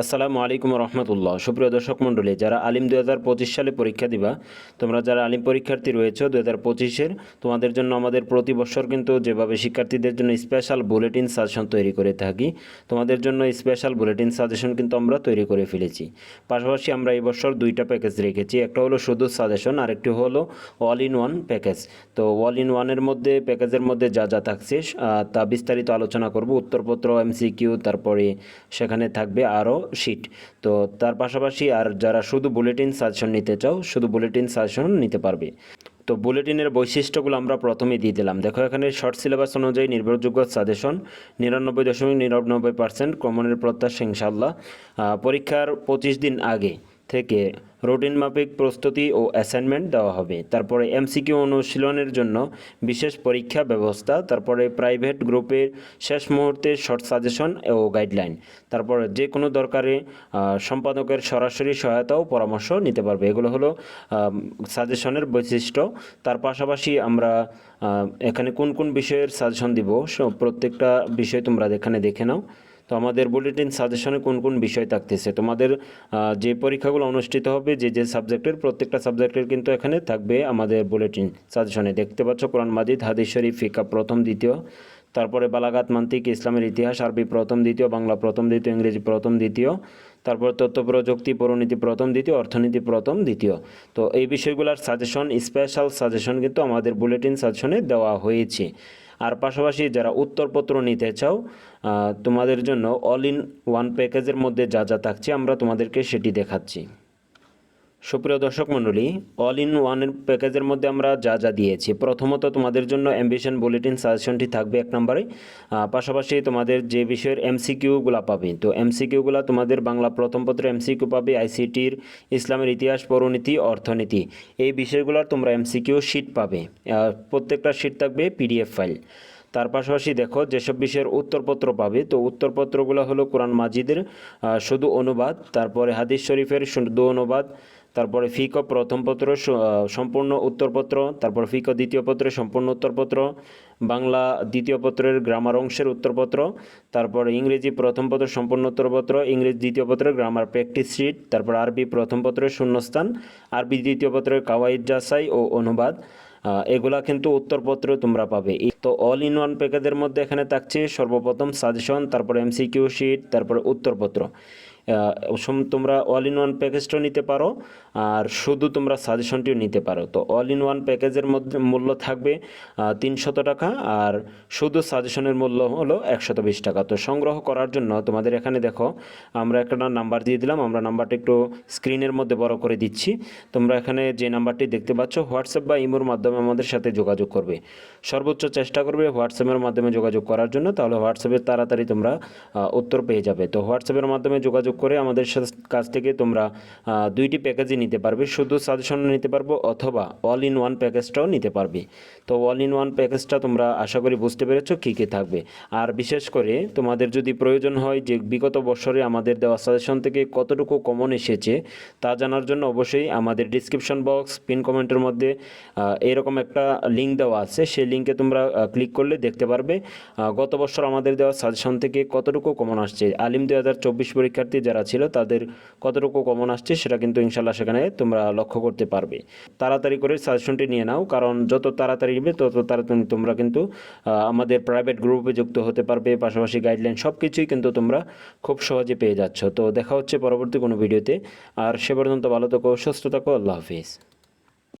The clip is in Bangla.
আসসালামু আলাইকুম রহমতুল্লাহ। সুপ্রিয় দর্শক মণ্ডলী, যারা আলিম দু হাজার পঁচিশ সালে পরীক্ষা দিবা, তোমরা যারা আলিম পরীক্ষার্থী রয়েছে দু হাজার পঁচিশের, তোমাদের জন্য আমাদের প্রতি বছর কিন্তু যেভাবে শিক্ষার্থীদের জন্য স্পেশাল বুলেটিন সাজেশন তৈরি করে থাকি, তোমাদের জন্য স্পেশাল বুলেটিন সাজেশন কিন্তু আমরা তৈরি করে ফেলেছি। পাশাপাশি আমরা এই বছর দুইটা প্যাকেজ রেখেছি, একটা হলো শুধু সাজেশন আরেকটি হলো অল ইন ওয়ান প্যাকেজ তো অল ইন ওয়ানের মধ্যে প্যাকেজের মধ্যে যা যা থাকছে তা বিস্তারিত আলোচনা করব, উত্তরপত্র এমসিকিউ তারপরে সেখানে থাকবে আরও শিট তো তার পাশাপাশি আর যারা শুধু বুলেটিন সাজেশন নিতে চাও, শুধু বুলেটিন সাজেশন নিতে পারবে। তো বুলেটিনের বৈশিষ্ট্যগুলো আমরা প্রথমেই দিয়ে দিলাম। দেখো, এখানে শর্ট সিলেবাস অনুযায়ী নির্ভরযোগ্য সাজেশন নিরানব্বই দশমিক নিরানব্বই পার্সেন্ট কমনের প্রত্যাশা ইনশাল্লাহ পরীক্ষার পঁচিশ দিন আগে। থেকে রুটিন মাফিক প্রস্তুতি ও অ্যাসাইনমেন্ট দেওয়া হবে। তারপরে এমসিকিউ অনুশীলনের জন্য বিশেষ পরীক্ষা ব্যবস্থা, তারপরে প্রাইভেট গ্রুপের শেষ মুহূর্তে শর্ট সাজেশন ও গাইডলাইন তারপরে যে কোনো দরকারে সম্পাদকের সরাসরি সহায়তা ও পরামর্শ নিতে পারবে। এগুলো হলো সাজেশনের বৈশিষ্ট্য। তার পাশাপাশি আমরা এখানে কোন কোন বিষয়ের সাজেশন দিব প্রত্যেকটা বিষয় তোমরা এখানে দেখে নাও। তো আমাদের বুলেটিন সাজেশনে কোন কোন বিষয় থাকতেছে? তোমাদের যে পরীক্ষাগুলো অনুষ্ঠিত হবে, যে যে সাবজেক্টের প্রত্যেকটা সাবজেক্টের কিন্তু এখানে থাকবে আমাদের বুলেটিন সাজেশনে দেখতে পাচ্ছ কোরআন মাজিদ, হাদিস শরীফ, ফিকা প্রথম, দ্বিতীয়। তারপরে বালাগাত, মান্তিক, ইসলামের ইতিহাস, আরবি প্রথম, দ্বিতীয়, বাংলা প্রথম, দ্বিতীয়, ইংরেজি প্রথম, দ্বিতীয়। তারপর তথ্য প্রযুক্তি পরিণীতি প্রথম, দ্বিতীয়, অর্থনীতি প্রথম, দ্বিতীয়। তো এই বিষয়গুলোর সাজেশন স্পেশাল সাজেশন কিন্তু আমাদের বুলেটিন সাজেশনে দেওয়া হয়েছে। আর পাশাপাশি যারা উত্তরপত্র নিতে চাও তোমাদের জন্য অল ইন ওয়ান প্যাকেজের মধ্যে যা যা থাকছে আমরা তোমাদেরকে সেটি দেখাচ্ছি। সুপ্রিয় দর্শক মণ্ডলী অল ইন ওয়ানের প্যাকেজের মধ্যে আমরা যা যা দিয়েছি, প্রথমত তোমাদের জন্য অ্যাম্বিশন বুলেটিন সাজেশনটি থাকবে এক নম্বরে। পাশাপাশি তোমাদের যে বিষয়ের এমসিকিউগুলো পাবে, তো এমসিকিউগুলো তোমাদের বাংলা প্রথম পত্রে এমসিকিউ পাবে আইসিটির ইসলামের ইতিহাস পরিণীতি অর্থনীতি, এই বিষয়গুলোর তোমরা এমসিকিউ শিট পাবে। প্রত্যেকটা শিট থাকবে পিডিএফ ফাইল তার পাশাপাশি দেখো, যেসব বিষয়ের উত্তরপত্র পাবে, তো উত্তরপত্রগুলো হলো কোরআন মাজিদের শুধু অনুবাদ, তারপরে হাদিস শরীফের শুধু অনুবাদ তারপরে ফিক প্রথম পত্র সম্পূর্ণ উত্তরপত্র, তারপর ফিক দ্বিতীয় পত্রের সম্পূর্ণ উত্তরপত্র, বাংলা দ্বিতীয় পত্রের গ্রামার অংশের উত্তরপত্র, তারপর ইংরেজি প্রথম পত্র সম্পূর্ণ উত্তরপত্র, ইংরেজি দ্বিতীয় পত্রের গ্রামার প্র্যাকটিস শিট তারপর আরবি প্রথম পত্রের শূন্যস্থান, আরবি দ্বিতীয় পত্রের কাওয়াইদ জাসাই ও অনুবাদ এগুলা কিন্তু উত্তরপত্র তোমরা পাবে। তো অল ইন ওয়ান প্যাকেজের মধ্যে এখানে থাকছে সর্বপ্রথম সাজেশন তারপর এমসিকিউ শিট তারপর উত্তরপত্র। তোমরা অল ইন ওয়ান প্যাকেজটাও নিতে পারো, আর শুধু তোমরা সাজেশনটিও নিতে পারো। তো অল ইন ওয়ান প্যাকেজের মধ্যে মূল্য থাকবে তিনশত টাকা, আর শুধু সাজেশনের মূল্য হলো একশত বিশ টাকা। তো সংগ্রহ করার জন্য তোমাদের এখানে দেখো, আমরা একটা নাম্বার দিয়ে দিলাম, আমরা নাম্বারটা একটু স্ক্রিনের মধ্যে বড় করে দিচ্ছি। তোমরা এখানে যে নাম্বারটি দেখতে পাচ্ছ হোয়াটসঅ্যাপ বা ইমোর মাধ্যমে আমাদের সাথে যোগাযোগ করবে। সর্বোচ্চ চেষ্টা করবে হোয়াটসঅ্যাপের মাধ্যমে যোগাযোগ করার জন্য, তাহলে হোয়াটসঅ্যাপে তাড়াতাড়ি তোমরা উত্তর পেয়ে যাবে। তো হোয়াটসঅ্যাপের মাধ্যমে যোগাযোগ করে আমাদের কাছ থেকে তোমরা দুইটি প্যাকেজই নিতে পারবে। শুধু সাজেশন নিতে পারব অথবা অল ইন ওয়ান প্যাকেজটাও নিতে পারবে। তো অল ইন ওয়ান প্যাকেজটা তোমরা আশা করি বুঝতে পেরেছ কী কী থাকবে। আর বিশেষ করে তোমাদের যদি প্রয়োজন হয় যে বিগত বছরে আমাদের দেওয়া সাজেশন থেকে কতটুকু কমন এসেছে, তা জানার জন্য অবশ্যই আমাদের ডিসক্রিপশন বক্স পিন কমেন্টের মধ্যে এরকম একটা লিঙ্ক দেওয়া আছে। সেই লিঙ্কে তোমরা ক্লিক করলে দেখতে পারবে গত বছর আমাদের দেওয়া সাজেশন থেকে কতটুকু কমন আসছে। আলিম দু হাজার চব্বিশ পরীক্ষার্থী যারা ছিল তাদের কতটুকু কমন আসছে সেটা কিন্তু ইনশাল্লাহ সেখানে তোমরা লক্ষ্য করতে পারবে। তাড়াতাড়ি করে সাজেশনটি নিয়ে নাও, কারণ যত তাড়াতাড়ি নিবে তত তাড়াতাড়ি তোমরা কিন্তু আমাদের প্রাইভেট গ্রুপে যুক্ত হতে পারবে, পাশাপাশি গাইডলাইন সব কিছুই কিন্তু তোমরা খুব সহজে পেয়ে যাচ্ছ। তো দেখা হচ্ছে পরবর্তী কোনো ভিডিওতে আর সে পর্যন্ত ভালো থাকো, সুস্থ থাকো, আল্লাহ হাফিজ।